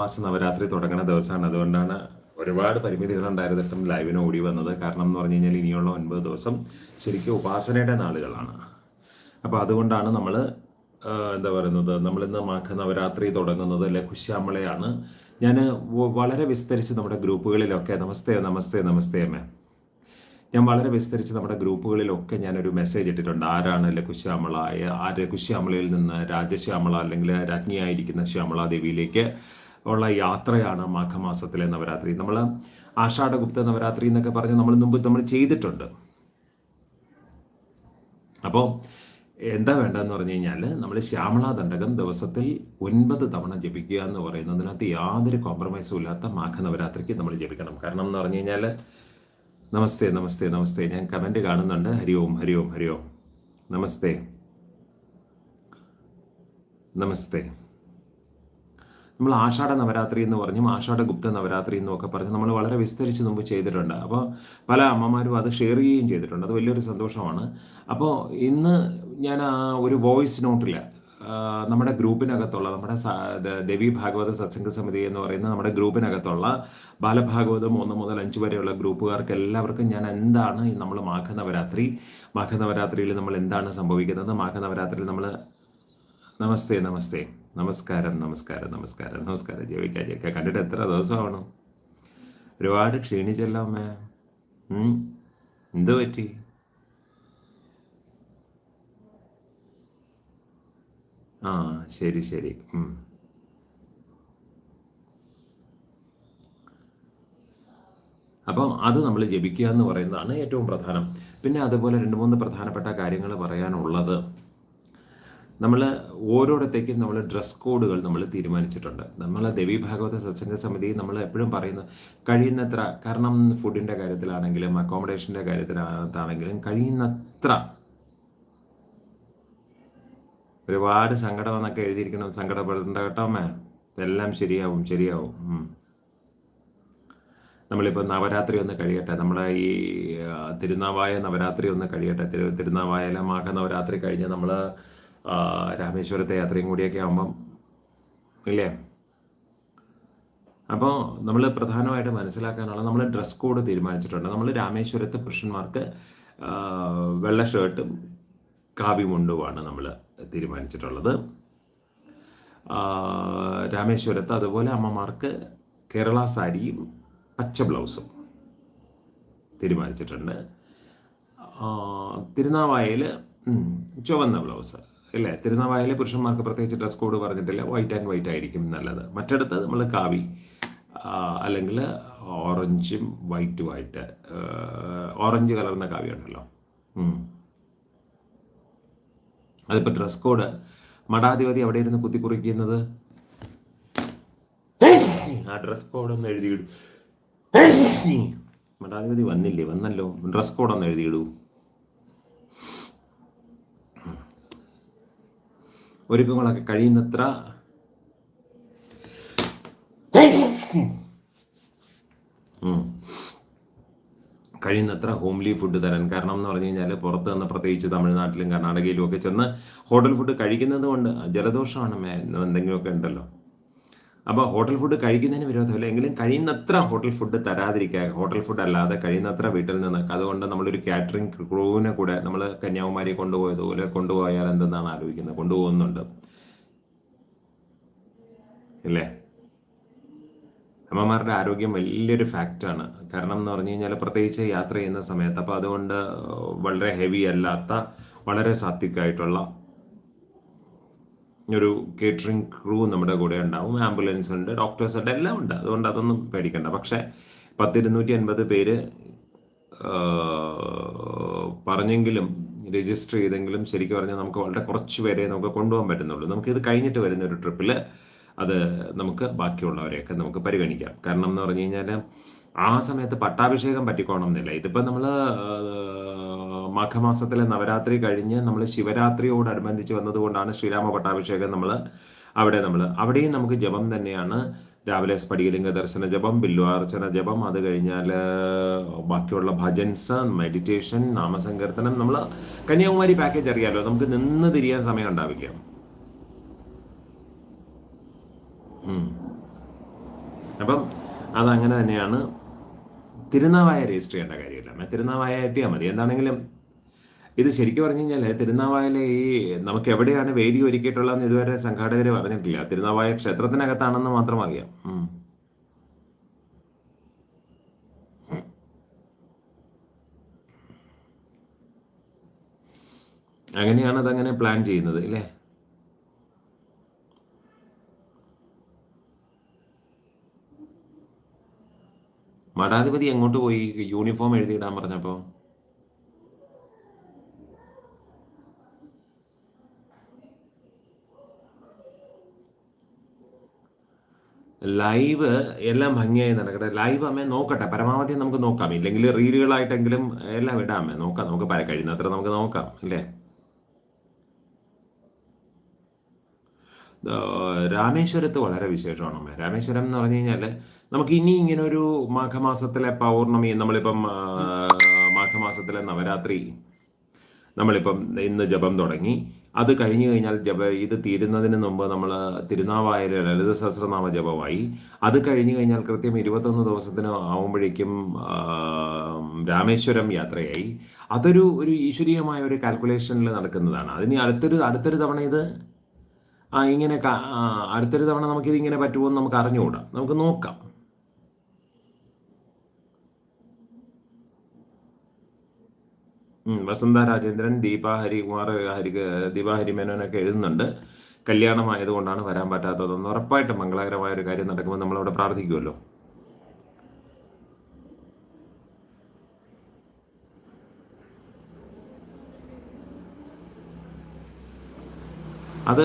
മാസം നവരാത്രി തുടങ്ങുന്ന ദിവസമാണ്. അതുകൊണ്ടാണ് ഒരുപാട് പരിമിതികൾ ഉണ്ടായിരുന്നിട്ടും ലൈവിന് ഓടി വന്നത്. കാരണം എന്ന് പറഞ്ഞു കഴിഞ്ഞാൽ ഇനിയുള്ള ഒൻപത് ദിവസം ശരിക്കും ഉപാസനയുടെ നാളുകളാണ്. അപ്പോൾ അതുകൊണ്ടാണ് നമ്മൾ എന്താ പറയുന്നത് നമ്മളിന്ന് മാഘ നവരാത്രി തുടങ്ങുന്നത് അല്ലെ ലഘുശ്യാമളയാണ് ഞാൻ വളരെ വിസ്തരിച്ച് നമ്മുടെ ഗ്രൂപ്പുകളിലൊക്കെ നമസ്തേ നമസ്തേ നമസ്തേ അമ്മേ. ഞാൻ വളരെ വിസ്തരിച്ച് നമ്മുടെ ഗ്രൂപ്പുകളിലൊക്കെ ഞാനൊരു മെസ്സേജ് ഇട്ടിട്ടുണ്ട്. ആരാണ് ലഘുശ്യാമള ആ ലഘുശ്യാമളയിൽ നിന്ന് രാജശ്യാമള അല്ലെങ്കിൽ രാജ്ഞിയായിരിക്കുന്ന ശ്യാമള ദേവിയിലേക്ക് ഉള്ള യാത്രയാണ് മാഘമാസത്തിലെ നവരാത്രി. നമ്മൾ ആഷാഢഗുപ്ത നവരാത്രി എന്നൊക്കെ പറഞ്ഞ് നമ്മൾ മുമ്പ് നമ്മൾ ചെയ്തിട്ടുണ്ട്. അപ്പോൾ എന്താ വേണ്ടതെന്ന് പറഞ്ഞു കഴിഞ്ഞാൽ നമ്മൾ ശ്യാമള ദണ്ഡകം ദിവസത്തിൽ ഒൻപത് തവണ ജപിക്കുക എന്ന് പറയുന്നതിനകത്ത് യാതൊരു കോംപ്രമൈസും ഇല്ലാത്ത മാഘ നവരാത്രിക്ക് നമ്മൾ ജപിക്കണം. കാരണം എന്ന് പറഞ്ഞു കഴിഞ്ഞാൽ നമസ്തേ നമസ്തേ നമസ്തേ. ഞാൻ കമന്റ് കാണുന്നുണ്ട്. ഹരി ഓം ഹരി ഓം ഹരി ഓം. നമസ്തേ. നമസ്തേ. നമ്മൾ ആഷാഢ നവരാത്രി എന്ന് പറഞ്ഞും ആഷാഢ ഗുപ്ത നവരാത്രി എന്നും ഒക്കെ പറഞ്ഞ് നമ്മൾ വളരെ വിസ്തരിച്ച് മുമ്പ് ചെയ്തിട്ടുണ്ട്. അപ്പോൾ പല അമ്മമാരും അത് ഷെയർ ചെയ്യുകയും ചെയ്തിട്ടുണ്ട്. അത് വലിയൊരു സന്തോഷമാണ്. അപ്പോൾ ഇന്ന് ഞാൻ ആ ഒരു വോയിസ് നോട്ടിൽ നമ്മുടെ ഗ്രൂപ്പിനകത്തുള്ള നമ്മുടെ ദേവി ഭാഗവത സത്സംഗ സമിതി എന്ന് പറയുന്ന നമ്മുടെ ഗ്രൂപ്പിനകത്തുള്ള ബാലഭാഗവതം ഒന്ന് മുതൽ അഞ്ച് വരെയുള്ള ഗ്രൂപ്പുകാർക്ക് എല്ലാവർക്കും ഞാൻ എന്താണ് നമ്മൾ മാഘനവരാത്രി മാഘനവരാത്രിയിൽ നമ്മൾ എന്താണ് സംഭവിക്കുന്നത്? മാഘനവരാത്രിയിൽ നമ്മൾ നമസ്തേ നമസ്തേ. നമസ്കാരം നമസ്കാരം നമസ്കാരം നമസ്കാരം. ജയിക്കാജിയൊക്കെ കണ്ടിട്ട് എത്ര ദിവസമാണ് ഒരുപാട് ക്ഷീണിച്ചല്ലോ അമ്മേ. എന്ത് പറ്റി? ആ ശരി ശരി. അപ്പം അത് നമ്മൾ ജപിക്കുക എന്ന് പറയുന്നതാണ് ഏറ്റവും പ്രധാനം. പിന്നെ അതുപോലെ രണ്ട് മൂന്ന് പ്രധാനപ്പെട്ട കാര്യങ്ങൾ പറയാനുള്ളത്. നമ്മൾ ഓരോടത്തേക്കും നമ്മൾ ഡ്രസ് കോഡുകൾ നമ്മൾ തീരുമാനിച്ചിട്ടുണ്ട്. നമ്മൾ ദേവി ഭാഗവത സത്സംഗ സമിതി നമ്മൾ എപ്പോഴും പറയുന്നത് കഴിയുന്നത്ര കാരണം ഫുഡിന്റെ കാര്യത്തിലാണെങ്കിലും അക്കോമഡേഷന്റെ കാര്യത്തിലാണെങ്കിലും കഴിയുന്നത്ര ഒരുപാട് സങ്കടം എന്നൊക്കെ എഴുതിയിരിക്കണം സങ്കടപ്പെടേണ്ട കേട്ടോ അമ്മ. ഇതെല്ലാം ശരിയാവും ശരിയാവും. നമ്മളിപ്പോൾ നവരാത്രി ഒന്ന് കഴിയട്ടെ. നമ്മുടെ ഈ തിരുനാവായ നവരാത്രി ഒന്ന് കഴിയട്ടെ. തിരു തിരുനാവായ മാഘ നവരാത്രി കഴിഞ്ഞ് നമ്മൾ രാമേശ്വരത്തെ യാത്രയും കൂടിയൊക്കെ ആകുമ്പം ഇല്ലേ? അപ്പോൾ നമ്മൾ പ്രധാനമായിട്ട് മനസ്സിലാക്കാനുള്ള നമ്മൾ ഡ്രസ് കോഡ് തീരുമാനിച്ചിട്ടുണ്ട്. നമ്മൾ രാമേശ്വരത്തെ പുരുഷന്മാർക്ക് വെള്ള ഷർട്ടും കാവി മുണ്ടുമാണ് നമ്മൾ തീരുമാനിച്ചിട്ടുള്ളത്. രാമേശ്വരത്ത് അതുപോലെ അമ്മമാർക്ക് കേരള സാരിയും പച്ച ബ്ലൗസും തീരുമാനിച്ചിട്ടുണ്ട്. തിരുനാവായയിൽ ചുവന്ന ബ്ലൗസ്. ഇല്ലേ തിരുനാവായയിൽ പുരുഷന്മാർക്ക് പ്രത്യേകിച്ച് ഡ്രസ് കോഡ് പറഞ്ഞിട്ടില്ല. വൈറ്റ് ആൻഡ് വൈറ്റ് ആയിരിക്കും നല്ലത്. മറ്റിടത്ത് നമ്മൾ കാവി അല്ലെങ്കിൽ ഓറഞ്ചും വൈറ്റുമായിട്ട് ഓറഞ്ച് കലർന്ന കാവി ഉണ്ടല്ലോ. അതിപ്പോൾ ഡ്രസ് കോഡ് മഠാധിപതി അവിടെ ഇരുന്ന് കുത്തിക്കുറിക്കുന്നത് ആ ഡ്രസ് കോഡ് ഒന്ന് എഴുതിയിടും. മഠാധിപതി വന്നില്ലേ? വന്നല്ലോ. ഡ്രസ് കോഡ് ഒന്ന് എഴുതിയിടൂ. ഒരുക്കങ്ങളൊക്കെ കഴിയുന്നത്ര. കഴിയുന്നത്ര ഹോംലി ഫുഡ് തരാൻ കാരണം എന്ന് പറഞ്ഞു കഴിഞ്ഞാൽ പുറത്ത് നിന്ന് പ്രത്യേകിച്ച് തമിഴ്നാട്ടിലും കർണാടകയിലും ഒക്കെ ചെന്ന് ഹോട്ടൽ ഫുഡ് കഴിക്കുന്നത് കൊണ്ട് ജലദോഷമാണ് എന്തെങ്കിലുമൊക്കെ ഉണ്ടല്ലോ അപ്പോൾ ഹോട്ടൽ ഫുഡ് കഴിക്കുന്നതിന് വിരോധമില്ല എങ്കിലും കഴിയുന്നത്ര ഹോട്ടൽ ഫുഡ് തരാതിരിക്കുക. ഹോട്ടൽ ഫുഡ് അല്ലാതെ കഴിയുന്നത്ര വീട്ടിൽ നിന്ന് അതുകൊണ്ട് നമ്മളൊരു കാറ്ററിംഗ് ക്രൂവിനെ കൂടെ നമ്മൾ കന്യാകുമാരി കൊണ്ടുപോയതുപോലെ കൊണ്ടുപോയാൽ എന്തെന്നാണ് ആലോചിക്കുന്നത്? കൊണ്ടുപോകുന്നുണ്ട്. ഇല്ലേ? അമ്മമാരുടെ ആരോഗ്യം വലിയൊരു ഫാക്റ്റാണ് കാരണം എന്ന് പറഞ്ഞു കഴിഞ്ഞാൽ പ്രത്യേകിച്ച് യാത്ര ചെയ്യുന്ന സമയത്ത്. അപ്പോൾ അതുകൊണ്ട് വളരെ ഹെവി അല്ലാത്ത വളരെ സാത്വികമായിട്ടുള്ള ഒരു കേറ്ററിംഗ് ക്രൂ നമ്മുടെ കൂടെ ഉണ്ടാവും ആംബുലൻസ് ഉണ്ട് ഡോക്ടേഴ്സ് ഉണ്ട് എല്ലാം ഉണ്ട്. അതുകൊണ്ട് അതൊന്നും പേടിക്കണ്ട. പക്ഷേ പത്തിരുന്നൂറ്റി അൻപത് പേര് പറഞ്ഞെങ്കിലും രജിസ്റ്റർ ചെയ്തെങ്കിലും ശരിക്കും പറഞ്ഞാൽ നമുക്ക് വളരെ കുറച്ച് പേരെ നമുക്ക് കൊണ്ടുപോകാൻ പറ്റുന്നുള്ളൂ. നമുക്ക് ഇത് കഴിഞ്ഞിട്ട് വരുന്ന ഒരു ട്രിപ്പിൽ അത് നമുക്ക് ബാക്കിയുള്ളവരെയൊക്കെ നമുക്ക് പരിഗണിക്കാം. കാരണം എന്ന് പറഞ്ഞു കഴിഞ്ഞാൽ ആ സമയത്ത് പട്ടാഭിഷേകം പറ്റിക്കോണം എന്നില്ല. ഇതിപ്പോൾ നമ്മൾ മാഘമാസത്തിലെ നവരാത്രി കഴിഞ്ഞ് നമ്മൾ ശിവരാത്രിയോടനുബന്ധിച്ച് വന്നതുകൊണ്ടാണ് ശ്രീരാമ പട്ടാഭിഷേകം നമ്മൾ അവിടെ നമ്മൾ അവിടെയും നമുക്ക് ജപം തന്നെയാണ്. രാവിലെ സ്ഫടികലിംഗ ദർശന ജപം ബില്ലുവാർച്ചന ജപം അത് കഴിഞ്ഞാൽ ബാക്കിയുള്ള ഭജൻസ് മെഡിറ്റേഷൻ നാമസങ്കീർത്തനം. നമ്മൾ കന്യാകുമാരി പാക്കേജ് അറിയാലോ നമുക്ക് നിന്ന് തിരിയാൻ സമയം ഉണ്ടാവില്ല. അപ്പം അതങ്ങനെ തന്നെയാണ്. തിരുനാവായ രജിസ്റ്റർ ചെയ്യേണ്ട കാര്യമില്ല. തിരുനാവായ എത്തിയാൽ മതി. എന്താണെങ്കിലും ഇത് ശരിക്കും പറഞ്ഞു കഴിഞ്ഞാൽ തിരുനാവായയിലെ ഈ നമുക്ക് എവിടെയാണ് വേദി ഒരുക്കിയിട്ടുള്ളതെന്ന് ഇതുവരെ സംഘാടകർ പറഞ്ഞിട്ടില്ല. തിരുനാവായ ക്ഷേത്രത്തിനകത്താണെന്ന് മാത്രം അറിയാം. അങ്ങനെയാണ് അതങ്ങനെ പ്ലാൻ ചെയ്യുന്നത് അല്ലേ മഠാധിപതി എങ്ങോട്ട് പോയി യൂണിഫോം എഴുതിയിടാൻ പറഞ്ഞപ്പോൾ ലൈവ് എല്ലാം ഭംഗിയായി നടക്കട്ടെ. ലൈവ് അമ്മേ നോക്കട്ടെ. പരമാവധി നമുക്ക് നോക്കാം. ഇല്ലെങ്കിൽ റീലുകളായിട്ടെങ്കിലും എല്ലാം ഇടാമേ നോക്കാം. നമുക്ക് പര കഴിയുന്നത്ര നമുക്ക് നോക്കാം. അല്ലേ? രാമേശ്വരത്ത് വളരെ വിശേഷമാണ് അമ്മേ. രാമേശ്വരം എന്ന് പറഞ്ഞു കഴിഞ്ഞാൽ നമുക്ക് ഇനി ഇങ്ങനെ ഒരു മാഘമാസത്തിലെ പൗർണമി നമ്മളിപ്പം മാഘമാസത്തിലെ നവരാത്രി നമ്മളിപ്പം ഇന്ന് ജപം തുടങ്ങി. അത് കഴിഞ്ഞു കഴിഞ്ഞാൽ ജപ ഇത് തീരുന്നതിന് മുമ്പ് നമ്മൾ തിരുനാവായ ലളിത സഹസ്രനാമ ജപമായി. അത് കഴിഞ്ഞു കഴിഞ്ഞാൽ കൃത്യം ഇരുപത്തൊന്ന് ദിവസത്തിന് ആവുമ്പോഴേക്കും രാമേശ്വരം യാത്രയായി. അതൊരു ഒരു ഈശ്വരീയമായ ഒരു കാൽക്കുലേഷനിൽ നടക്കുന്നതാണ്. അതിന് അടുത്തൊരു അടുത്തൊരു തവണ ഇത് ഇങ്ങനെ അടുത്തൊരു തവണ നമുക്കിത് ഇങ്ങനെ പറ്റുമോ എന്ന് നമുക്ക് അറിഞ്ഞുകൂടാം. നമുക്ക് നോക്കാം. വസന്ത രാജേന്ദ്രൻ ദീപ ഹരികുമാർ ഹരി ദീപ ഹരിമേനോനൊക്കെ എഴുതുന്നുണ്ട്. കല്യാണമായതുകൊണ്ടാണ് വരാൻ പറ്റാത്തതെന്ന് ഉറപ്പായിട്ടും മംഗളകരമായ ഒരു കാര്യം നടക്കുമ്പോൾ നമ്മളവിടെ പ്രാർത്ഥിക്കുമല്ലോ അത്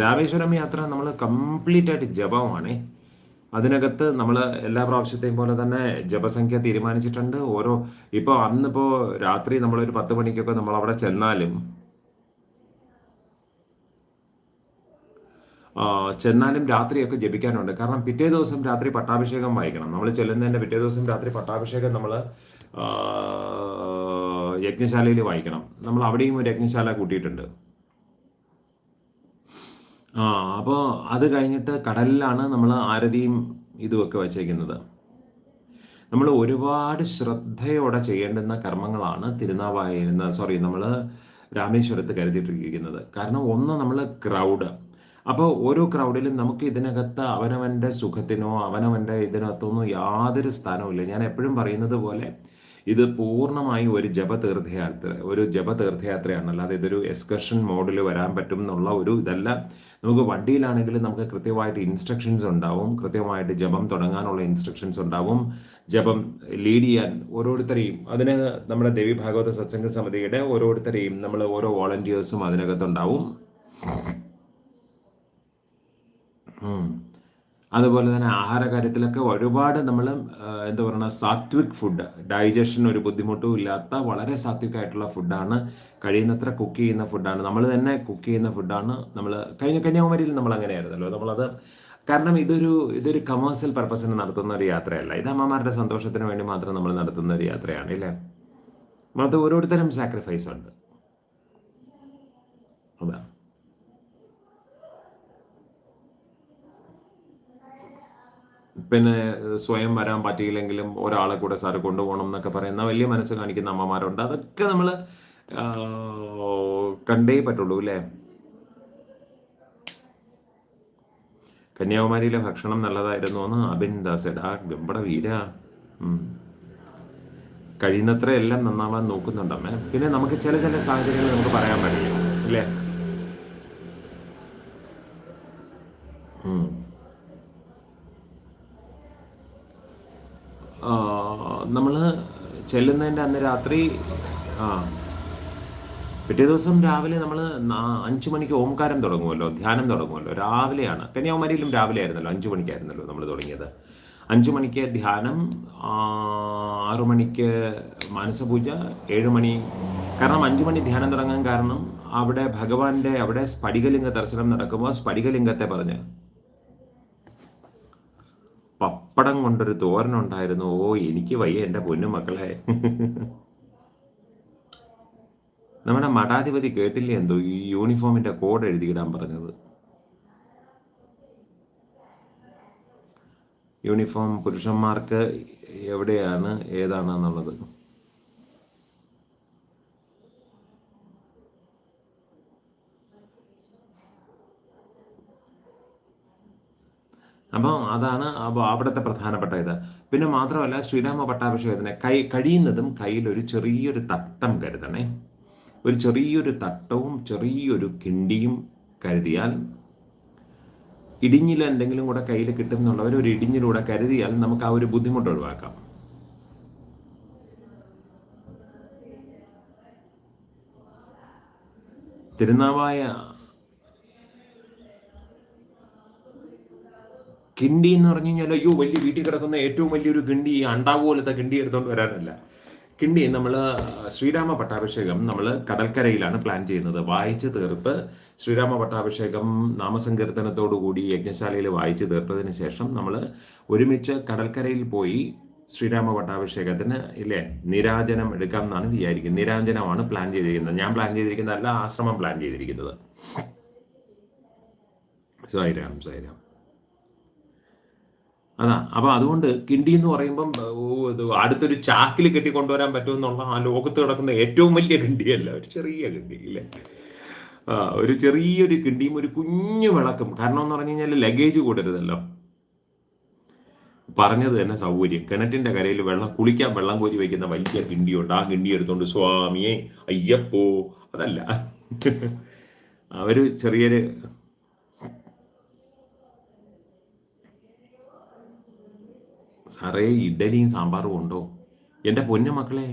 രാമേശ്വരം യാത്ര നമ്മൾ കംപ്ലീറ്റ് ആയിട്ട് ജപമാണേ. അതിനകത്ത് നമ്മൾ എല്ലാ പ്രാവശ്യത്തെയും പോലെ തന്നെ ജപസംഖ്യ തീരുമാനിച്ചിട്ടുണ്ട്. ഓരോ ഇപ്പോൾ അന്നിപ്പോൾ രാത്രി നമ്മളൊരു പത്ത് മണിക്കൊക്കെ നമ്മൾ അവിടെ ചെന്നാലും ചെന്നാലും രാത്രിയൊക്കെ ജപിക്കാനുണ്ട്. കാരണം പിറ്റേ ദിവസം രാത്രി പട്ടാഭിഷേകം വായിക്കണം. നമ്മൾ ചെല്ലുന്നതിന്റെ പിറ്റേ ദിവസം രാത്രി പട്ടാഭിഷേകം നമ്മൾ യജ്ഞശാലയിൽ വായിക്കണം. നമ്മൾ അവിടെയും ഒരു യജ്ഞശാല കൂട്ടിയിട്ടുണ്ട്. ആ അപ്പോൾ അത് കഴിഞ്ഞിട്ട് കടലിലാണ് നമ്മൾ ആരതിയും ഇതുമൊക്കെ വച്ചേക്കുന്നത് നമ്മൾ ഒരുപാട് ശ്രദ്ധയോടെ ചെയ്യേണ്ടുന്ന കർമ്മങ്ങളാണ് തിരുനാവായിരുന്ന സോറി നമ്മൾ രാമേശ്വരത്ത് കരുതിയിട്ടിരിക്കുന്നത്. കാരണം ഒന്ന് നമ്മൾ ക്രൗഡ്. അപ്പോൾ ഓരോ ക്രൗഡിലും നമുക്ക് ഇതിനകത്ത് അവനവന്റെ സുഖത്തിനോ അവനവന്റെ ഇതിനകത്തൊന്നും യാതൊരു സ്ഥാനവുമില്ല. ഞാൻ എപ്പോഴും പറയുന്നത് പോലെ ഇത് പൂർണമായി ഒരു ജപ തീർത്ഥയാത്ര ഒരു ജപ തീർത്ഥയാത്രയാണ് അല്ലാതെ ഇതൊരു എക്സ്കർഷൻ മോഡിൽ വരാൻ പറ്റും എന്നുള്ള ഒരു ഇതല്ല. നമുക്ക് വണ്ടിയിലാണെങ്കിലും നമുക്ക് കൃത്യമായിട്ട് ഇൻസ്ട്രക്ഷൻസ് ഉണ്ടാവും. കൃത്യമായിട്ട് ജപം തുടങ്ങാനുള്ള ഇൻസ്ട്രക്ഷൻസ് ഉണ്ടാവും. ജപം ലീഡ് ചെയ്യാൻ ഓരോരുത്തരെയും അതിന് നമ്മുടെ ദേവി ഭാഗവത സത്സംഗ സമിതിയുടെ ഓരോരുത്തരെയും നമ്മൾ ഓരോ വോളണ്ടിയേഴ്സും അതിനകത്തുണ്ടാവും. അതുപോലെ തന്നെ ആഹാര കാര്യത്തിലൊക്കെ ഒരുപാട് നമ്മൾ എന്താ പറയുക സാത്വിക് ഫുഡ് ഡൈജഷൻ ഒരു ബുദ്ധിമുട്ടും ഇല്ലാത്ത വളരെ സാത്വിക് ആയിട്ടുള്ള ഫുഡാണ് കഴിയുന്നത്ര കുക്ക് ചെയ്യുന്ന ഫുഡാണ് നമ്മൾ തന്നെ കുക്ക് ചെയ്യുന്ന ഫുഡാണ് നമ്മൾ കഴിഞ്ഞ കന്യാകുമാരിയിൽ നമ്മൾ അങ്ങനെയായിരുന്നല്ലോ. നമ്മളത് കാരണം ഇതൊരു ഇതൊരു കമേഴ്സ്യൽ പർപ്പസിന് നടത്തുന്ന ഒരു യാത്രയല്ല. ഇത് അമ്മമാരുടെ സന്തോഷത്തിന് വേണ്ടി മാത്രം നമ്മൾ നടത്തുന്ന ഒരു യാത്രയാണ് ഇല്ലേ? അത് ഓരോരുത്തരും സാക്രിഫൈസ് ഉണ്ട് അതാ പിന്നെ സ്വയം വരാൻ പറ്റിയില്ലെങ്കിലും ഒരാളെ കൂടെ സാറ് കൊണ്ടുപോകണം എന്നൊക്കെ പറയുന്ന വലിയ മനസ്സ് കാണിക്കുന്ന അമ്മമാരുണ്ട്. അതൊക്കെ നമ്മൾ കണ്ടേ പറ്റുള്ളൂ അല്ലേ? കന്യാകുമാരിയിലെ ഭക്ഷണം നല്ലതായിരുന്നു എന്ന് അബിൻ ദാസ് ആ വെമ്പട വീര. കഴിയുന്നത്ര എല്ലാം നന്നാവാൻ നോക്കുന്നുണ്ടമ്മേ പിന്നെ നമുക്ക് ചില ചില സാഹചര്യങ്ങൾ നമുക്ക് പറയാൻ പറ്റില്ല. അല്ലേ ഉം. നമ്മൾ ചെല്ലുന്നതിന്റെ അന്ന് രാത്രി ആ പിറ്റേ ദിവസം രാവിലെ നമ്മൾ അഞ്ചു മണിക്ക് ഓംകാരം തുടങ്ങുമല്ലോ ധ്യാനം തുടങ്ങുമല്ലോ. രാവിലെയാണ്. കന്യാകുമാരിയിലും രാവിലെ ആയിരുന്നല്ലോ അഞ്ചു മണിക്കായിരുന്നല്ലോ നമ്മൾ തുടങ്ങിയത്. അഞ്ചു മണിക്ക് ധ്യാനം ആറു മണിക്ക് മാനസപൂജ ഏഴ് മണി കാരണം അഞ്ചു മണി ധ്യാനം തുടങ്ങാൻ കാരണം അവിടെ ഭഗവാന്റെ അവിടെ സ്ഫടികലിംഗ ദർശനം നടക്കുമ്പോൾ സ്ഫടികലിംഗത്തെ പറഞ്ഞ് പപ്പടം കൊണ്ടൊരു തോരനുണ്ടായിരുന്നു. ഓ എനിക്ക് വയ്യ എന്റെ പൊന്നു മക്കളെ. നമ്മുടെ മഠാധിപതി കേട്ടില്ലേ എന്തോ ഈ യൂണിഫോമിന്റെ കോഡ് എഴുതിയിടാൻ പറഞ്ഞത്? യൂണിഫോം പുരുഷന്മാർക്ക് എവിടെയാണ് ഏതാണെന്നുള്ളത്? അപ്പോൾ അതാണ് അവിടുത്തെ പ്രധാനപ്പെട്ട ഇത്. പിന്നെ മാത്രമല്ല ശ്രീരാമ പട്ടാഭിഷേകത്തിന് കൈ കഴിയുന്നതും കയ്യിൽ ഒരു ചെറിയൊരു തട്ടം കരുതണേ. ഒരു ചെറിയൊരു തട്ടവും ചെറിയൊരു കിണ്ടിയും കരുതിയാൽ ഇടിഞ്ഞിൽ എന്തെങ്കിലും കൂടെ കയ്യിൽ കിട്ടും എന്നുള്ളവർ ഒരു ഇടിഞ്ഞിലൂടെ കരുതിയാൽ നമുക്ക് ആ ഒരു ബുദ്ധിമുട്ട് ഒഴിവാക്കാം. തിരുനാവായ കിണ്ടി എന്ന് പറഞ്ഞു കഴിഞ്ഞാൽ അയ്യോ വലിയ വീട്ടിൽ കിടക്കുന്ന ഏറ്റവും വലിയൊരു കിണ്ടി അണ്ടാവ് പോലത്തെ കിണ്ടി എടുത്തുകൊണ്ട് വരാനല്ല. കിണ്ടി നമ്മൾ ശ്രീരാമ പട്ടാഭിഷേകം നമ്മൾ കടൽക്കരയിലാണ് പ്ലാൻ ചെയ്യുന്നത്. വായിച്ച് തീർത്ത് ശ്രീരാമ പട്ടാഭിഷേകം നാമസങ്കീർത്തനത്തോടുകൂടി യജ്ഞശാലയിൽ വായിച്ച് തീർത്തതിന് ശേഷം നമ്മൾ ഒരുമിച്ച് കടൽക്കരയിൽ പോയി ശ്രീരാമ പട്ടാഭിഷേകത്തിന് ഇല്ലേ നിരാജനം എടുക്കാം എന്നാണ് വിചാരിക്കുന്നത്. നിരാജനമാണ് പ്ലാൻ ചെയ്തിരിക്കുന്നത്. ഞാൻ പ്ലാൻ ചെയ്തിരിക്കുന്നതല്ല ആശ്രമം പ്ലാൻ ചെയ്തിരിക്കുന്നത്. സായിരാം സായിരാം. അതാ. അപ്പൊ അതുകൊണ്ട് കിണ്ടി എന്ന് പറയുമ്പം അടുത്തൊരു ചാക്കിൽ കെട്ടി കൊണ്ടുവരാൻ പറ്റുമെന്നുള്ള ആ ലോകത്ത് കിടക്കുന്ന ഏറ്റവും വലിയ കിണ്ടിയല്ല ഒരു ചെറിയ കിണ്ടി ഇല്ലേ? ഒരു ചെറിയൊരു കിണ്ടിയും ഒരു കുഞ്ഞു വിളക്കും. കാരണം എന്ന് പറഞ്ഞു കഴിഞ്ഞാൽ ലഗേജ് കൂടരുതല്ലോ. പറഞ്ഞത് തന്നെ സൗകര്യം. കിണറ്റിന്റെ കരയിൽ വെള്ളം കുളിക്കാൻ വെള്ളം കോരി വയ്ക്കുന്ന വലിയ കിണ്ടിയുണ്ട്. ആ കിണ്ടി എടുത്തോണ്ട് സ്വാമിയെ അയ്യപ്പോ അതല്ല. അവർ ചെറിയൊരു സാറേ ഇഡലിയും സാമ്പാറും ഉണ്ടോ? എന്റെ പൊന്നു മക്കളെ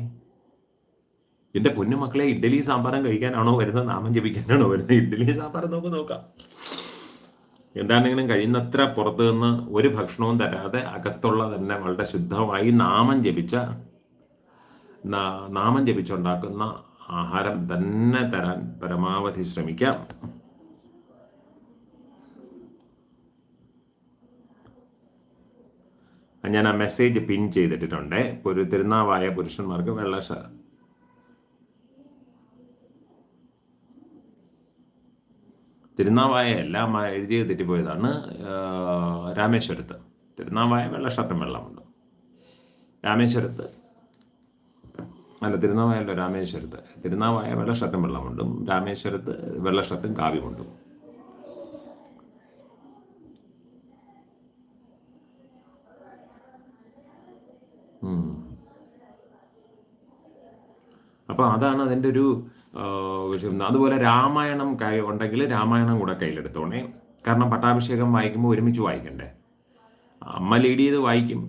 എന്റെ പൊന്നു മക്കളെ ഇഡലിയും സാമ്പാറും കഴിക്കാനാണോ വരുന്നത്? നാമം ജപിക്കാനാണോ വരുന്നത്? ഇഡ്ഡലിയും സാമ്പാറും നമുക്ക് നോക്കാം. എന്താണെങ്കിലും കഴിയുന്നത്ര പുറത്തു നിന്ന് ഒരു ഭക്ഷണവും തരാതെ അകത്തുള്ള തന്നെ വളരെ ശുദ്ധമായി നാമം ജപിച്ച നാമം ജപിച്ചുണ്ടാക്കുന്ന ആഹാരം തന്നെ തരാൻ പരമാവധി ശ്രമിക്കാം. ഞാൻ ആ മെസ്സേജ് പിൻ ചെയ്തിട്ടുണ്ട് ഒരു തിരുനാവായ പുരുഷന്മാർക്ക് വെള്ള തിരുനാവായ എല്ലാം എഴുതിയത് തെറ്റിപ്പോയതാണ്. രാമേശ്വരത്ത്. തിരുനാവായ വെള്ള ഷർട്ടും വെള്ളമുണ്ട്. രാമേശ്വരത്ത്. അല്ല തിരുനാവായല്ലോ രാമേശ്വരത്ത്. തിരുനാവായ വെള്ള ഷർട്ടും വെള്ളമുണ്ടും. രാമേശ്വരത്ത് വെള്ള ഷർട്ടും കാവ്യമുണ്ടും. അപ്പോൾ അതാണ് അതിന്റെ ഒരു വിഷയം. അതുപോലെ രാമായണം കൈ ഉണ്ടെങ്കിൽ രാമായണം കൂടെ കയ്യിലെടുത്തോണേ. കാരണം പട്ടാഭിഷേകം വായിക്കുമ്പോൾ ഒരുമിച്ച് വായിക്കണ്ടേ? അമ്മ ലീഡ് ചെയ്ത് വായിക്കും.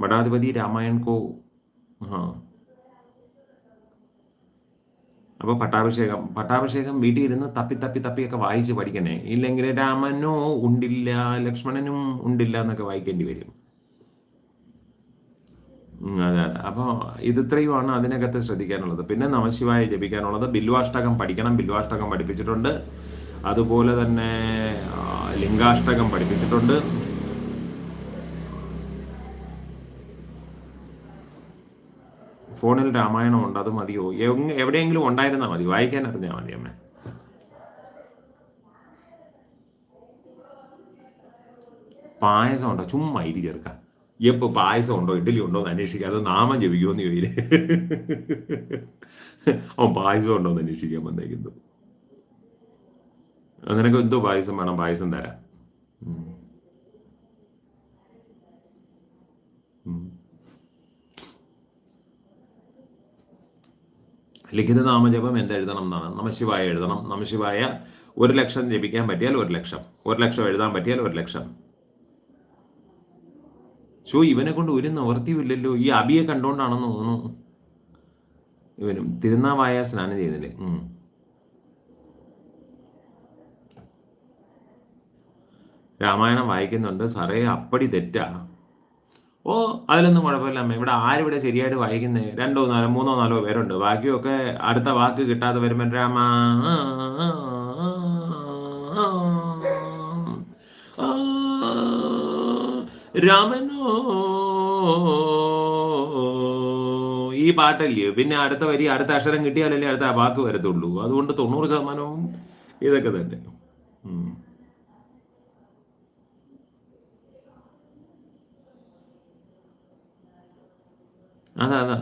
മഠാധിപതി രാമായൺ കോ ആ. അപ്പോൾ പട്ടാഭിഷേകം പട്ടാഭിഷേകം വീട്ടിൽ ഇരുന്ന് തപ്പി തപ്പി തപ്പിയൊക്കെ വായിച്ച് പഠിക്കണേ. ഇല്ലെങ്കിൽ രാമനോ ഉണ്ടില്ല ലക്ഷ്മണനും ഉണ്ടില്ല എന്നൊക്കെ വായിക്കേണ്ടി വരും. അതെ അതെ. അപ്പോൾ ഇത് ഇത്രയുമാണ് അതിനകത്ത് ശ്രദ്ധിക്കാനുള്ളത്. പിന്നെ നമശിവായ ജപിക്കാനുള്ളത്. ബില്വാഷ്ടകം പഠിക്കണം. ബില്വാഷ്ടകം പഠിപ്പിച്ചിട്ടുണ്ട്. അതുപോലെ തന്നെ ലിംഗാഷ്ടകം പഠിപ്പിച്ചിട്ടുണ്ട്. ഫോണിൽ രാമായണം ഉണ്ട്. അത് മതിയോ? എവിടെയെങ്കിലും ഉണ്ടായിരുന്നാൽ മതി വായിക്കാൻ അറിഞ്ഞാൽ മതി അമ്മേ. പായസം ഉണ്ടോ? ചുമ്മാ ഇരി ചേർക്കാം എപ്പോൾ പായസം ഉണ്ടോ? ഇഡ്ഡലി ഉണ്ടോ എന്ന് അന്വേഷിക്കുക അത് നാമം ജപിക്കുമെന്ന് ചോദിയില്ലേ അവൻ പായസം ഉണ്ടോ എന്ന് അന്വേഷിക്കാൻ വന്നേക്കുന്നു. നിനക്ക് എന്തോ പായസം വേണം? പായസം തരാം. ലിഖിത നാമജപം എന്തെഴുതണം എന്നാണ്. നമശിവായ എഴുതണം. നമശിവായ ഒരു ലക്ഷം ജപിക്കാൻ പറ്റിയാൽ ഒരു ലക്ഷം. ഒരു ലക്ഷം എഴുതാൻ പറ്റിയാൽ ഒരു ലക്ഷം. ഷോ ഇവനെ കൊണ്ട് ഒരു നിവർത്തിയുമില്ലല്ലോ ഈ അബിയെ കണ്ടോണ്ടാണെന്ന് തോന്നുന്നു ഇവനും തിരുനാവായ സ്നാനം ചെയ്യുന്നില്ലേ രാമായണം വായിക്കുന്നുണ്ട് സാറേ അപ്പടി തെറ്റാ ഓ അതിലൊന്നും കുഴപ്പമില്ല അമ്മ ഇവിടെ ആരിവിടെ ശരിയായിട്ട് വായിക്കുന്നേ രണ്ടോ നാലോ മൂന്നോ നാലോ പേരുണ്ട് ബാക്കിയൊക്കെ അടുത്ത വാക്ക് കിട്ടാതെ വരുമ്പോൾ രാമ രാമനോ? ഈ പാട്ടല്ലേ? പിന്നെ അടുത്ത വരി അടുത്ത അക്ഷരം കിട്ടിയാലല്ലേ അടുത്ത വാക്ക് വരത്തുള്ളൂ. അതുകൊണ്ട് തൊണ്ണൂറ് ശതമാനവും ഇതൊക്കെ തന്നെ. അതാ അതാ.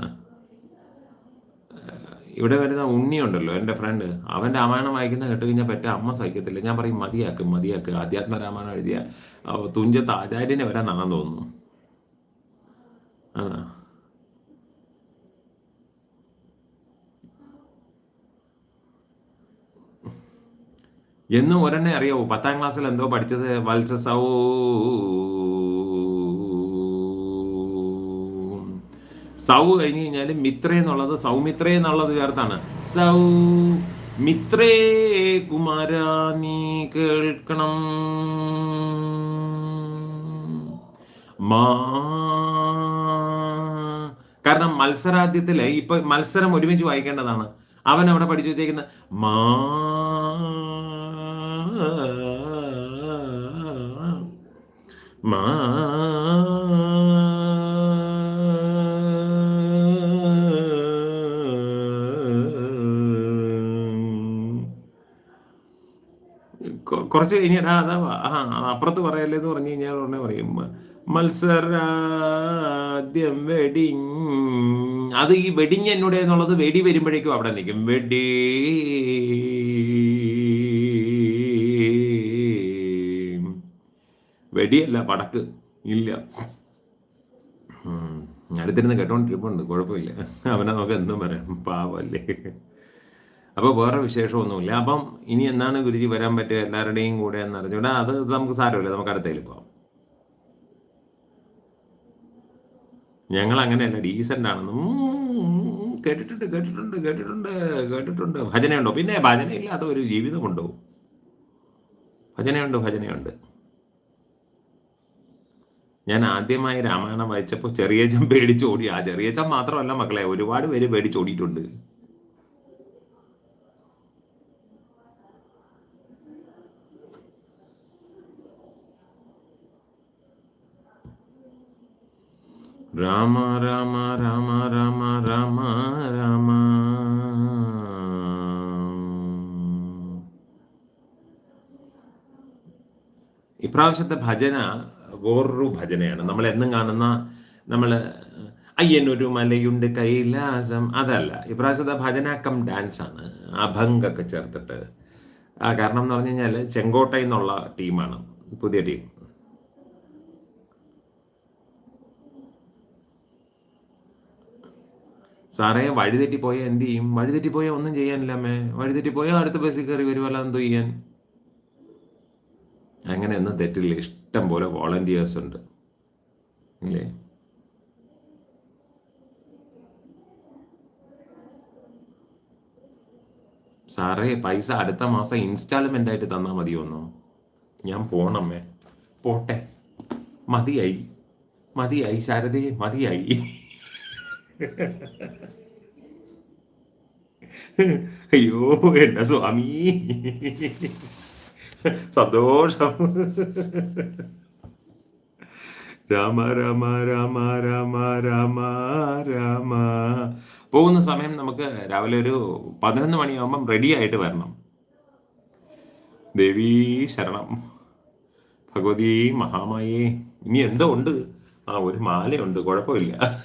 ഇവിടെ വരുന്ന ഉണ്ണിയുണ്ടല്ലോ എന്റെ ഫ്രണ്ട് അവന്റെ രാമായണം വായിക്കുന്ന കേട്ട് കഴിഞ്ഞാൽ പറ്റ അമ്മ സഹിക്കത്തില്ല. ഞാൻ പറയും മതിയാക്കും മതിയാക്ക്. ആധ്യാത്മ രാമായണം എഴുതിയ തുഞ്ചത്ത് ആചാര്യനെ വരാൻ വരാനാണെന്ന് തോന്നുന്നു. ആ. എന്നും ഒരെണ്ണെ അറിയാവൂ. പത്താം ക്ലാസ്സിൽ എന്തോ പഠിച്ചത് വത്സ സൗ കഴിഞ്ഞു കഴിഞ്ഞ് കഴിഞ്ഞാൽ മിത്രേ എന്നുള്ളത് സൗമിത്രേ എന്നുള്ളത് ചേർത്താണ് സൗ മിത്രേ കുമാര നീ കേൾക്കണം. മാ. കാരണം മത്സരാദ്യത്തിൽ ഇപ്പൊ മത്സരം ഒരുമിച്ച് വായിക്കേണ്ടതാണ്. അവൻ അവിടെ പഠിച്ചു വെച്ചേക്കുന്ന മാ. മാ. കുറച്ച് കഴിഞ്ഞാൽ ആ അപ്പുറത്ത് പറയല്ലേ എന്ന് പറഞ്ഞു കഴിഞ്ഞാൽ ഉടനെ പറയും മത്സരാദ്യം വെടി അത് ഈ വെടിഞ്ഞ എന്നോട് എന്നുള്ളത് വെടി വരുമ്പോഴേക്കും അവിടെ നിൽക്കും. വെടി വെടിയല്ല പടക്ക് ഇല്ല. അടുത്തിരുന്ന് കേട്ടോണ്ടിരിപ്പുണ്ട്. കുഴപ്പമില്ല. അവനെ നമുക്ക് എന്തും പറയാം. പാവല്ലേ അപ്പോൾ വേറെ വിശേഷമൊന്നുമില്ല. അപ്പം ഇനി എന്നാണ് ഗുരുജി വരാൻ പറ്റുക എല്ലാവരുടെയും കൂടെ എന്ന് അറിഞ്ഞൂടാ അത് നമുക്ക് സാരമില്ല. നമുക്ക് അടുത്തേലും പോവാം. ഞങ്ങൾ അങ്ങനെയല്ല ഡീസന്റ് ആണെന്നും കേട്ടിട്ടുണ്ട് കേട്ടിട്ടുണ്ട് കേട്ടിട്ടുണ്ട് കേട്ടിട്ടുണ്ട്. ഭജനയുണ്ടോ? പിന്നെ ഭജനയില്ലാത്ത ഒരു ജീവിതമുണ്ടോ? ഭജനയുണ്ട് ഭജനയുണ്ട്. ഞാൻ ആദ്യമായി രാമായണം വായിച്ചപ്പോൾ ചെറിയച്ചൻ പേടിച്ചോടി ആ ചെറിയച്ചൻ മാത്രമല്ല മക്കളെ. ഒരുപാട് പേര് പേടിച്ചോടിയിട്ടുണ്ട് രാമ രാമ രാമ രാമ രാമ രാമ. ഇപ്രാവശ്യത്തെ ഭജന വേറൊരു ഭജനയാണ്. നമ്മൾ എന്നും കാണുന്ന നമ്മൾ അയ്യനൊരു മലയുണ്ട് കൈലാസം. അതല്ല ഇപ്രാവശ്യത്തെ ഭജന കം ഡാൻസ് ആണ് അഭംഗൊക്കെ ചേർത്തിട്ട്. കാരണം എന്ന് പറഞ്ഞു കഴിഞ്ഞാൽ ചെങ്കോട്ടയിൽ നിന്നുള്ള ടീമാണ് പുതിയ ടീം സാറേ വഴിതെറ്റിപ്പോയാൽ എന്ത് ചെയ്യും? വഴിതെറ്റിപ്പോയാൽ ഒന്നും ചെയ്യാനില്ല അമ്മേ. വഴിതെറ്റിപ്പോയാൽ അടുത്ത ബസ്സിൽ കയറി വരുമല്ലോ എന്തോ ചെയ്യാൻ. അങ്ങനെ ഒന്നും തെറ്റില്ല. ഇഷ്ടം പോലെ വോളണ്ടിയേഴ്സ് ഉണ്ട്. ഇല്ലേ? സാറേ പൈസ അടുത്ത മാസം ഇൻസ്റ്റാൾമെന്റ് ആയിട്ട് തന്നാൽ മതിയോന്നോ ഞാൻ പോണമ്മേ പോട്ടെ. മതിയായി. മതിയായി ശാരദേ മതിയായി. അയ്യോ എന്റെ സ്വാമി? സന്തോഷം. രാമ രാമ രാമ രാമ രാമ രാമ. പോകുന്ന സമയം നമുക്ക് രാവിലെ ഒരു പതിനൊന്ന് മണിയാകുമ്പം റെഡി ആയിട്ട് വരണം. ദേവീ ശരണം. ഭഗവതി മഹാമായേ. ഇനി എന്തോ ഉണ്ട്? ആ ഒരു മാലയുണ്ട്. കുഴപ്പമില്ല.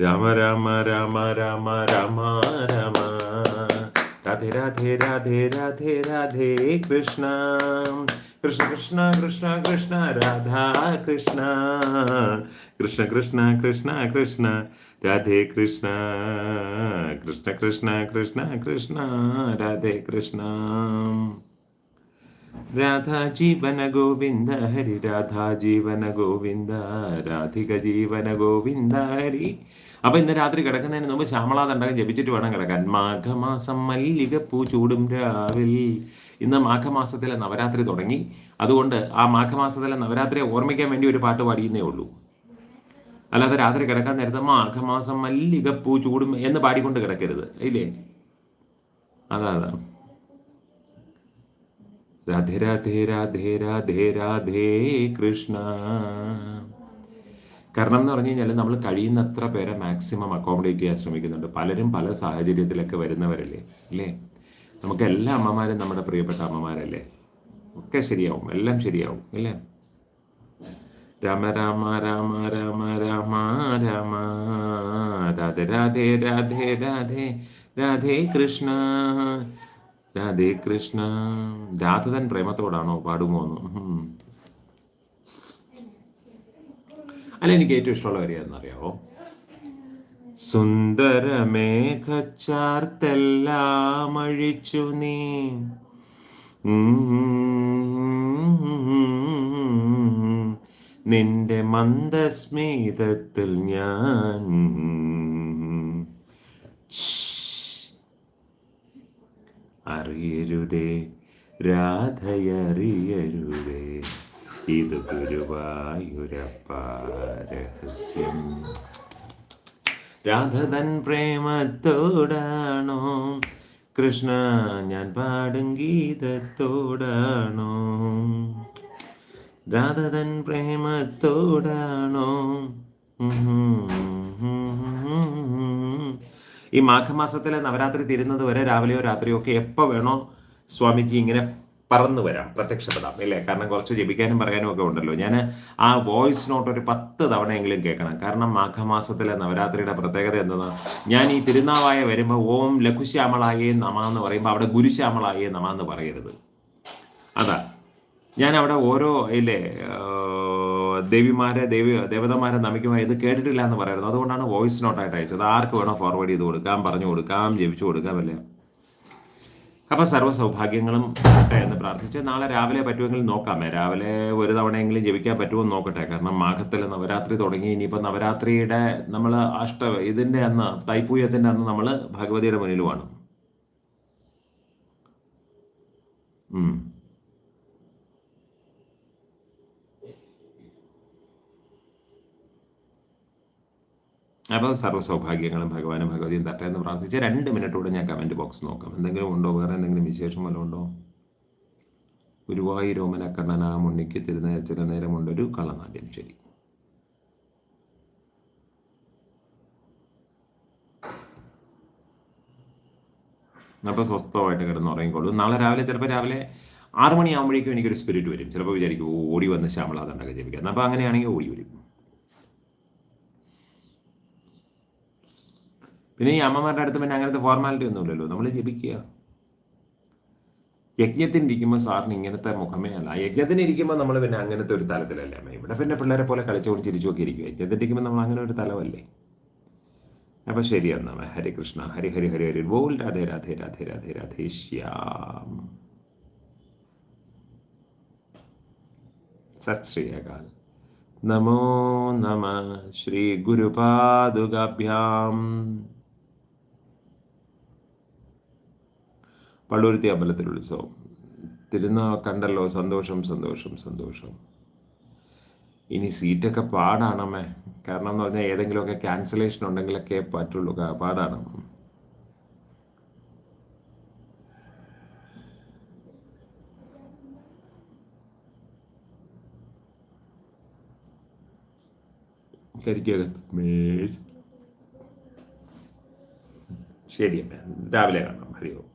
राम राम राम राम राम राम। राधे राधे राधे राधे राधे कृष्ण। कृष्ण कृष्ण कृष्ण कृष्ण, राधा, कृष्ण। कृष्ण कृष्ण कृष्ण कृष्ण, राधे कृष्ण। कृष्ण कृष्ण कृष्ण कृष्ण, राधे कृष्ण। राधा जीवन गोविंद, हरि राधा जीवन गोविंद, राधिक जीवन गोविंद, हरि അപ്പൊ ഇന്ന് രാത്രി കിടക്കുന്നതിന് മുമ്പ് ശ്യാമളാ തണ്ടകം ജപിച്ചിട്ട് വേണം കിടക്കാൻ. മാഘമാസം മല്ലികപ്പൂ ചൂടും രാവിൽ. ഇന്ന് മാഘമാസത്തിലെ നവരാത്രി തുടങ്ങി. അതുകൊണ്ട് ആ മാഘമാസത്തിലെ നവരാത്രിയെ ഓർമ്മിക്കാൻ വേണ്ടി ഒരു പാട്ട് പാടിയെന്നേ ഉള്ളൂ. അല്ലാതെ രാത്രി കിടക്കാൻ നേരത്തെ മാഘമാസം മല്ലികപ്പൂ ചൂടും എന്ന് പാടിക്കൊണ്ട് കിടക്കരുത്. ഇല്ലേ? അതാ അതാ. രാധേ രാധേ രാധേ രാധേ രാധേ കൃഷ്ണ. കാരണം എന്ന് പറഞ്ഞു കഴിഞ്ഞാൽ നമ്മൾ കഴിയുന്നത്ര പേരെ മാക്സിമം അക്കോമഡേറ്റ് ചെയ്യാൻ ശ്രമിക്കുന്നുണ്ട്. പലരും പല സാഹചര്യത്തിലൊക്കെ വരുന്നവരല്ലേ അല്ലേ? നമുക്ക് എല്ലാ അമ്മമാരും നമ്മുടെ പ്രിയപ്പെട്ട അമ്മമാരല്ലേ? ഒക്കെ ശരിയാവും എല്ലാം ശരിയാവും അല്ലേ രാമ രാമ രാമ രാമ രാമ രാമ. രാധേ രാധേ രാധേ രാധേ രാധേ കൃഷ്ണ. രാധേ കൃഷ്ണ. രാധതൻ പ്രേമത്തോടാണോ പാടുമോ എന്ന് ഉം. അല്ല എനിക്ക് ഏറ്റവും ഇഷ്ടമുള്ള കാര്യം എന്നറിയാവോ സുന്ദരമേഘച്ചാർത്തെല്ലാം അഴിച്ചു നീ. നിന്റെ മന്ദസ്മിതത്തിൽ ഞാൻ. അറിയരുതേ രാധയറിയരുതേ. ഇത് ഗുരുവായൂരപ്പ രഹസ്യം. രാധതൻ പ്രേമത്തോടാണോ? കൃഷ്ണ ഞാൻ പാടും ഗീതത്തോടാണോ? രാധതൻ പ്രേമത്തോടാണോ? ഈ മാഘമാസത്തിലെ നവരാത്രി തിരുന്നത് വരെ രാവിലെയോ രാത്രിയോ ഒക്കെ എപ്പോൾ വേണോ സ്വാമിജി ഇങ്ങനെ പറന്നു വരാം പ്രത്യക്ഷപ്പെടാം ഇല്ലേ? കാരണം കുറച്ച് ജപിക്കാനും പറയാനും ഒക്കെ ഉണ്ടല്ലോ. ഞാൻ ആ വോയിസ് നോട്ട് ഒരു പത്ത് തവണയെങ്കിലും കേൾക്കണം. കാരണം മാഘമാസത്തിലെ നവരാത്രിയുടെ പ്രത്യേകത എന്തെന്ന്? ഞാൻ ഈ തിരുനാവായ വരുമ്പോൾ ഓം ലഘുശ്യാമളായേ നമ എന്ന് പറയുമ്പോൾ അവിടെ ഗുരുശ്യാമളായേ നമ എന്ന് പറയരുത്. അതാ. ഞാൻ അവിടെ ഓരോ ഇല്ലേ ദേവിമാരെ ദേവി ദേവതമാരെ നമിക്കുമ്പോൾ ഇത് കേട്ടിട്ടില്ല എന്ന് പറയുന്നത് അതുകൊണ്ടാണ് വോയിസ് നോട്ടായിട്ട് അയച്ചത്. ആർക്ക് വേണോ ഫോർവേഡ് ചെയ്ത് കൊടുക്കാം പറഞ്ഞു കൊടുക്കാം ജപിച്ചു കൊടുക്കാം അല്ലേ? അപ്പം സർവ സൗഭാഗ്യങ്ങളും കിട്ടട്ടെ എന്ന് പ്രാർത്ഥിച്ച് നാളെ രാവിലെ പറ്റുമെങ്കിൽ നോക്കാമേ. രാവിലെ ഒരു തവണയെങ്കിലും ജപിക്കാൻ പറ്റുമോ എന്ന് നോക്കട്ടെ. കാരണം മാഘത്തിൽ നവരാത്രി തുടങ്ങി ഇനിയിപ്പോൾ നവരാത്രിയുടെ നമ്മൾ അഷ്ട ഇതിന്റെ അന്ന് തൈപ്പൂയത്തിന്റെ അന്ന് നമ്മൾ ഭഗവതിയുടെ മുന്നിലുമാണ്. അപ്പോൾ സർവ സൗഭാഗ്യങ്ങളും ഭഗവാനും ഭഗവതിയും തട്ടെ എന്ന് പ്രാർത്ഥിച്ച് രണ്ട് മിനിറ്റോടെ ഞാൻ കമന്റ് ബോക്സ് നോക്കാം. എന്തെങ്കിലും ഉണ്ടോ? വേറെ എന്തെങ്കിലും വിശേഷം വല്ലതും ഉണ്ടോ? ഗുരുവായൂരോമന കണ്ണന മുണ്ണിക്ക് തിരുന്ന ചില നേരമുണ്ടൊരു കള്ളനാട്യം ശരി. അപ്പോൾ സ്വസ്ഥമായിട്ട് കിടന്ന് ഉറങ്ങിക്കോളൂ. നാളെ രാവിലെ ചിലപ്പോൾ രാവിലെ ആറ് മണിയാകുമ്പോഴേക്കും എനിക്കൊരു സ്പിരിറ്റ് വരും. ചിലപ്പോൾ വിചാരിക്കും ഓടി വന്ന് ശ്യാമളാദണ്ടൊക്കെ ജപിക്കാം അപ്പോൾ അങ്ങനെയാണെങ്കിൽ ഓടി വരും. പിന്നെ ഈ അമ്മമാരുടെ അടുത്ത് പിന്നെ അങ്ങനത്തെ ഫോർമാലിറ്റി ഒന്നുമില്ലല്ലോ നമ്മൾ ജപിക്കുക. യജ്ഞത്തിന് ഇരിക്കുമ്പോൾ സാറിന് ഇങ്ങനത്തെ മുഖമേ അല്ല. യജ്ഞത്തിന് ഇരിക്കുമ്പോൾ നമ്മൾ പിന്നെ അങ്ങനത്തെ ഒരു തലത്തിലല്ലേ അമ്മ. ഇവിടെ പിന്നെ പിള്ളേരെ പോലെ കളിച്ചുകൊണ്ട് ചിരിച്ചുമൊക്കെ ഇരിക്കുക. യജ്ഞത്തിന് ഇരിക്കുമ്പോൾ നമ്മൾ അങ്ങനെ ഒരു തലമല്ലേ? അപ്പം ശരി എന്നാ ഹരി കൃഷ്ണ. ഹരി ഹരി ഹരി ഹരി. ബോൾ രാധേ രാധേ രാധേ രാധേ രാധേ ശ്യാം. സത് ശ്രീ അകാൽ നമോ നമ. ശ്രീ ഗുരുപാദുകാഭ്യാം. പള്ളുരുത്തി അമ്പലത്തിൽ ഉത്സവം തിരുനാ കണ്ടല്ലോ സന്തോഷം സന്തോഷം സന്തോഷം. ഇനി സീറ്റൊക്കെ പാടാണമ്മേ. കാരണം എന്ന് പറഞ്ഞാൽ ഏതെങ്കിലുമൊക്കെ ക്യാൻസലേഷൻ ഉണ്ടെങ്കിലൊക്കെ പറ്റുള്ളൂ. പാടാണ്. ശരി രാവിലെ കാണാം. ഹരി